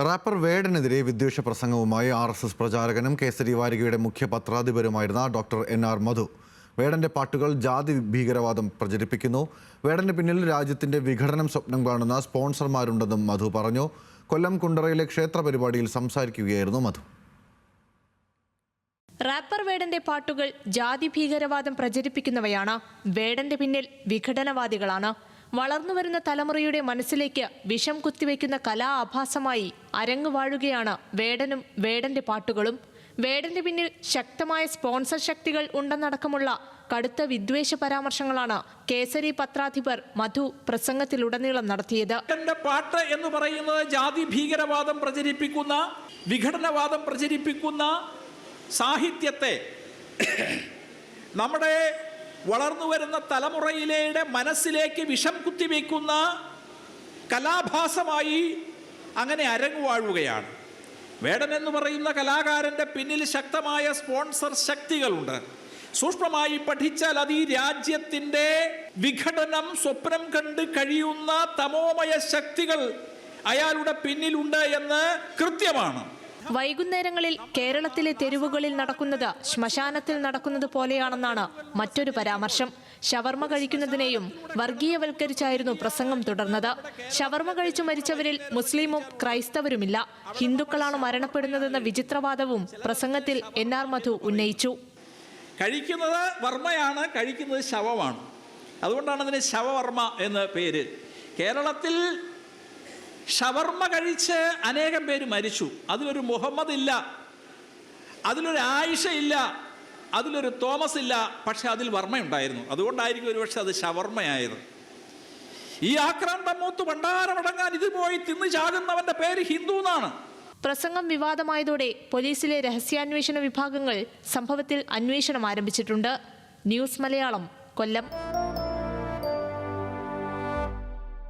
Wrapper വേടനെതിരെ വിദ്വേഷ പ്രസംഗവുമായി ആർ എസ് എസ് പ്രചാരകനും കേസരി വാരികയുടെ മുഖ്യ പത്രാധിപരുമായിരുന്ന ഡോക്ടർ എൻ ആർ മധു. വേടന്റെ പാട്ടുകൾ ജാതി ഭീകരവാദം പ്രചരിപ്പിക്കുന്നു. വേടന്റെ പിന്നിൽ രാജ്യത്തിന്റെ വിഘടനം സ്വപ്നം കാണുന്ന സ്പോൺസർമാരുണ്ടെന്നും മധു പറഞ്ഞു. കൊല്ലം കുണ്ടറയിലെ ക്ഷേത്ര പരിപാടിയിൽ സംസാരിക്കുകയായിരുന്നു മധു. റാപ്പർ വേടന്റെ പാട്ടുകൾ ജാതി ഭീകരവാദം പ്രചരിപ്പിക്കുന്നവയാണ് വേടന്റെ പിന്നിൽ വിഘടനവാദികളാണ്. വളർന്നുവരുന്ന തലമുറയുടെ മനസ്സിലേക്ക് വിഷം കുത്തിവെക്കുന്ന കലാ ആഭാസമായി അരങ്ങു വാഴുകയാണ് വേടനും വേടന്റെ പാട്ടുകളും. വേടന്റെ പിന്നിൽ ശക്തമായ സ്പോൺസർ ശക്തികൾ ഉണ്ടെന്നടക്കമുള്ള കടുത്ത വിദ്വേഷ പരാമർശങ്ങളാണ് കേസരി പത്രാധിപർ മധു പ്രസംഗത്തിലുടനീളം നടത്തിയത്. പാട്ട് എന്ന് പറയുന്നത് ജാതി ഭീകരവാദം പ്രചരിപ്പിക്കുന്ന വിഘടനവാദം പ്രചരിപ്പിക്കുന്ന സാഹിത്യത്തെ നമ്മുടെ വളർന്നു വരുന്ന തലമുറയിലെ മനസ്സിലേക്ക് വിഷം കുത്തിവെക്കുന്ന കലാഭാസമായി അങ്ങനെ അരങ്ങുവാഴുകയാണ്. വേടൻ എന്ന് പറയുന്ന കലാകാരന്റെ പിന്നിൽ ശക്തമായ സ്പോൺസർ ശക്തികളുണ്ട്. സൂക്ഷ്മമായി പഠിച്ചാൽ അത് ഈ രാജ്യത്തിന്റെ വിഘടനം സ്വപ്നം കണ്ട് കഴിയുന്ന തമോമയ ശക്തികൾ അയാളുടെ പിന്നിലുണ്ട് എന്ന് കൃത്യമാണ്. വൈകുന്നേരങ്ങളിൽ കേരളത്തിലെ തെരുവുകളിൽ നടക്കുന്നത് ശ്മശാനത്തിൽ നടക്കുന്നത് പോലെയാണെന്നാണ് മറ്റൊരു പരാമർശം. ഷവർമ കഴിക്കുന്നതിനെയും വർഗീയവൽക്കരിച്ചായിരുന്നു പ്രസംഗം തുടർന്നത്. ഷവർമ കഴിച്ചു മരിച്ചവരിൽ മുസ്ലിമും ക്രൈസ്തവരുമില്ല. ഹിന്ദുക്കളാണ് മരണപ്പെടുന്നതെന്ന വിചിത്രവാദവും പ്രസംഗത്തിൽ എൻ ആർ മധു ഉന്നയിച്ചു. കഴിക്കുന്നത് വർമ്മയാണ് കഴിക്കുന്നത് ശവമാണ്. അതുകൊണ്ടാണ് അതിന് ശവവർമ്മ എന്ന പേര്. കേരളത്തിൽ ഷവർമ്മ കഴിച്ച് അനേകം പേര് മരിച്ചു. അതിലൊരു മുഹമ്മദ് ഇല്ല അതിലൊരു ആയിഷ ഇല്ല അതിലൊരു തോമസ് ഇല്ല പക്ഷെ അതിൽ വർമ്മയുണ്ടായിരുന്നു. അതുകൊണ്ടായിരിക്കും ഒരുപക്ഷെ അത് ഷവർമ്മയായത് ഈ ആക്രാന്ത മൂത്ത് ഭണ്ഡാരമടങ്ങാൻ ഇത് പോയി തിന്നു ചാകുന്നവന്റെ പേര് ഹിന്ദു എന്നാണ്. പ്രസംഗം വിവാദമായതോടെ പോലീസിലെ രഹസ്യാന്വേഷണ വിഭാഗങ്ങൾ സംഭവത്തിൽ അന്വേഷണം ആരംഭിച്ചിട്ടുണ്ട്. ന്യൂസ് മലയാളം കൊല്ലം.